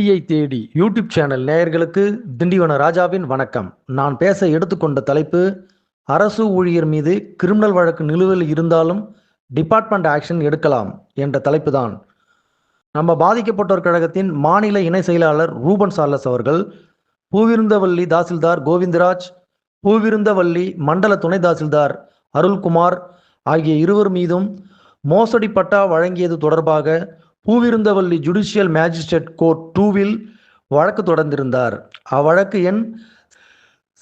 நீதியை தேடி YouTube channel நேயர்களுக்கு திண்டிவன ராஜாவின் வணக்கம். நான் பேச எடுத்துக்கொண்ட தலைப்பு அரசு ஊழியர் மீது கிரிமினல் வழக்கு நிலுவையில் இருந்தாலும் டிபார்ட்மெண்ட் ஆக்ஷன் எடுக்கலாம் என்ற தலைப்பு தான். நம்ம பாதிக்கப்பட்டோர் கழகத்தின் மாநில இணை செயலாளர் ரூபன் சார்லஸ் அவர்கள் பூவிருந்தவல்லி தாசில்தார் கோவிந்தராஜ் பூவிருந்தவல்லி மண்டல துணை தாசில்தார் அருள்குமார் ஆகிய இருவர் மீதும் மோசடி பட்டா வழங்கியது தொடர்பாக பூவிருந்தவல்லி ஜுடிஷியல் மேஜிஸ்ட்ரேட் கோர்ட் டூவில் வழக்கு தொடர்ந்திருந்தார். அவ்வழக்கு எண்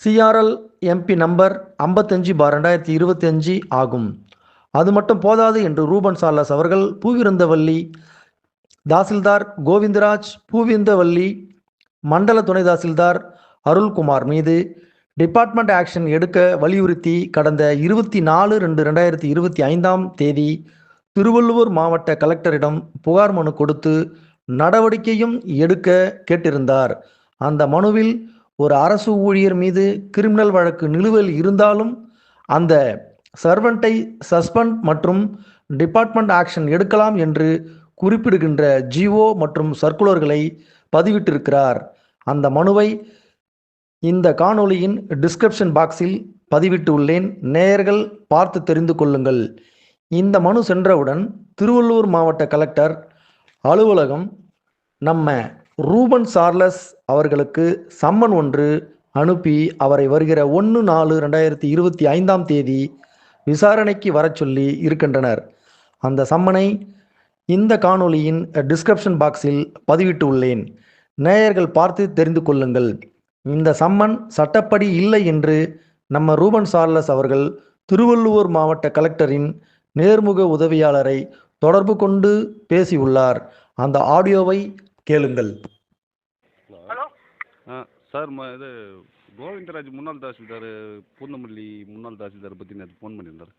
சிஆர்எல் எம்பி நம்பர் ஐம்பத்தஞ்சு பார் ரெண்டாயிரத்தி இருபத்தி அஞ்சு ஆகும். அது மட்டும் போதாது என்று ரூபன் சார்லஸ் அவர்கள் பூவிருந்தவல்லி தாசில்தார் கோவிந்தராஜ் பூவிருந்தவல்லி மண்டல துணை தாசில்தார் அருள்குமார் மீது டிபார்ட்மெண்ட் ஆக்ஷன் எடுக்க வலியுறுத்தி கடந்த இருபத்தி நாலு ரெண்டு ரெண்டாயிரத்தி இருபத்தி ஐந்தாம் தேதி திருவள்ளுவர் மாவட்ட கலெக்டரிடம் புகார் மனு கொடுத்து நடவடிக்கையும் எடுக்க கேட்டிருந்தார். அந்த மனுவில் ஒரு அரசு ஊழியர் மீது கிரிமினல் வழக்கு நிலுவையில் இருந்தாலும் அந்த சர்வெண்ட்டை சஸ்பெண்ட் மற்றும் டிபார்ட்மெண்ட் ஆக்ஷன் எடுக்கலாம் என்று குறிப்பிடுகின்ற ஜிஓ மற்றும் சர்க்குலர்களை பதிவிட்டிருக்கிறார். அந்த மனுவை இந்த காணொளியின் டிஸ்கிரிப்ஷன் பாக்ஸில் பதிவிட்டு உள்ளேன் நேயர்கள் பார்த்து தெரிந்து கொள்ளுங்கள். இந்த மனு சென்றவுடன் திருவள்ளூர் மாவட்ட கலெக்டர் அலுவலகம் நம்ம ரூபன் சார்லஸ் அவர்களுக்கு சம்மன் ஒன்று அனுப்பி அவரை வருகிற ஒன்று நாலு ரெண்டாயிரத்தி இருபத்தி ஐந்தாம் தேதி விசாரணைக்கு வரச் சொல்லி இருக்கின்றனர். அந்த சம்மனை இந்த காணொளியின் டிஸ்கிரிப்ஷன் பாக்ஸில் பதிவிட்டு உள்ளேன். நேயர்கள் பார்த்து தெரிந்து கொள்ளுங்கள். இந்த சம்மன் சட்டப்படி இல்லை என்று நம்ம ரூபன் சார்லஸ் அவர்கள் திருவள்ளுவர் மாவட்ட கலெக்டரின் நேர்முக உதவியாளரை தொடர்பு கொண்டு பேசியுள்ளார். அந்த ஆடியோவை கேளுங்கள். சார் இது கோவிந்தராஜ் முன்னாள் தாசில்தார் பூந்தமல்லி முன்னாள் தாசில்தார் பற்றி நேற்று ஃபோன் பண்ணியிருந்தார்.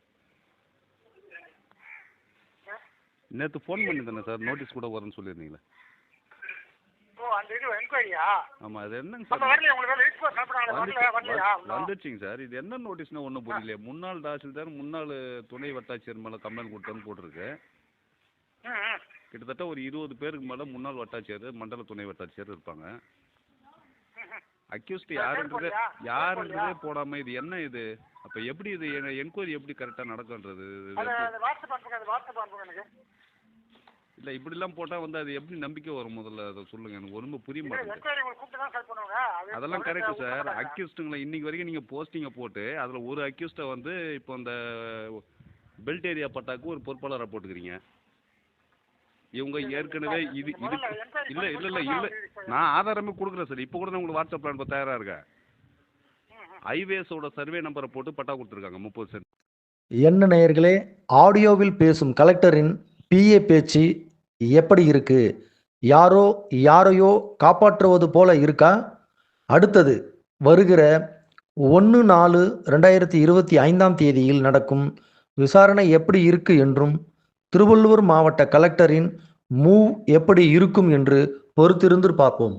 நேற்று ஃபோன் பண்ணியிருந்தேனே சார் நோட்டீஸ் கூட வரும்னு சொல்லியிருந்தீங்களே. ஆமாம் அது என்னங்க சார்? வந்துச்சுங்க சார். இது என்ன நோட்டீஸ்னு ஒன்றும் புரியலையே. முன்னாள் தாசில்தார் முன்னாள் துணை வட்டாட்சியர் மேலே கம்ப்ளைண்ட் கொடுத்தேன்னு போட்டிருக்கு. கிட்டத்தட்ட ஒரு இருபது பேருக்கு மேலே முன்னாள் வட்டாட்சியர் மண்டல துணை வட்டாட்சியர் இருப்பாங்க. அக்யூஸ்ட் யாருன்றதே யாருன்றதே போடாமல் இது என்ன இது? அப்போ எப்படி இது என்கொயரி எப்படி கரெக்டாக நடக்குன்றது இல்லை இப்படிலாம் போட்டால் வந்து அது எப்படி நம்பிக்கை வரும் முதல்ல? அதை சொல்லுங்கள் எனக்கு ஒன்றும் புரிய மாட்டேங்குது. அதெல்லாம் கரெக்டு சார். அக்யூஸ்டுங்களை இன்னைக்கு வரைக்கும் நீங்கள் போஸ்டிங்கை போட்டு அதில் ஒரு அக்யூஸ்டை வந்து இப்போ அந்த பெல்ட் ஏரியா பட்டாக்கு ஒரு பொறுப்பாளரை போட்டுக்கிறீங்க. இவங்க ஏற்கனவே இது இது இல்லை இல்லை இல்லை இல்லை. நான் ஆதாரமே கொடுக்குறேன் சார் இப்போ கூட நான் உங்களுக்கு வாட்ஸ்அப்பில் அனுப்ப தயாராக இருக்கேன். ஹைவேஸோட சர்வே நம்பரை போட்டு பட்டா கொடுத்துருக்காங்க முப்பது சென்ட் என்ன நேயர்களே ஆடியோவில் பேசும் கலெக்டரின் பிஏ பேச்சு எப்படி இருக்கு? யாரோ யாரையோ காப்பாற்றுவது போல இருக்கா? அடுத்தது வருகிற ஒன்று நாலு ரெண்டாயிரத்தி இருபத்தி ஐந்தாம் தேதியில் நடக்கும் விசாரணை எப்படி இருக்கு என்றும் திருவள்ளூர் மாவட்ட கலெக்டரின் மூவ் எப்படி இருக்கும் என்று பொறுத்திருந்து பார்ப்போம்.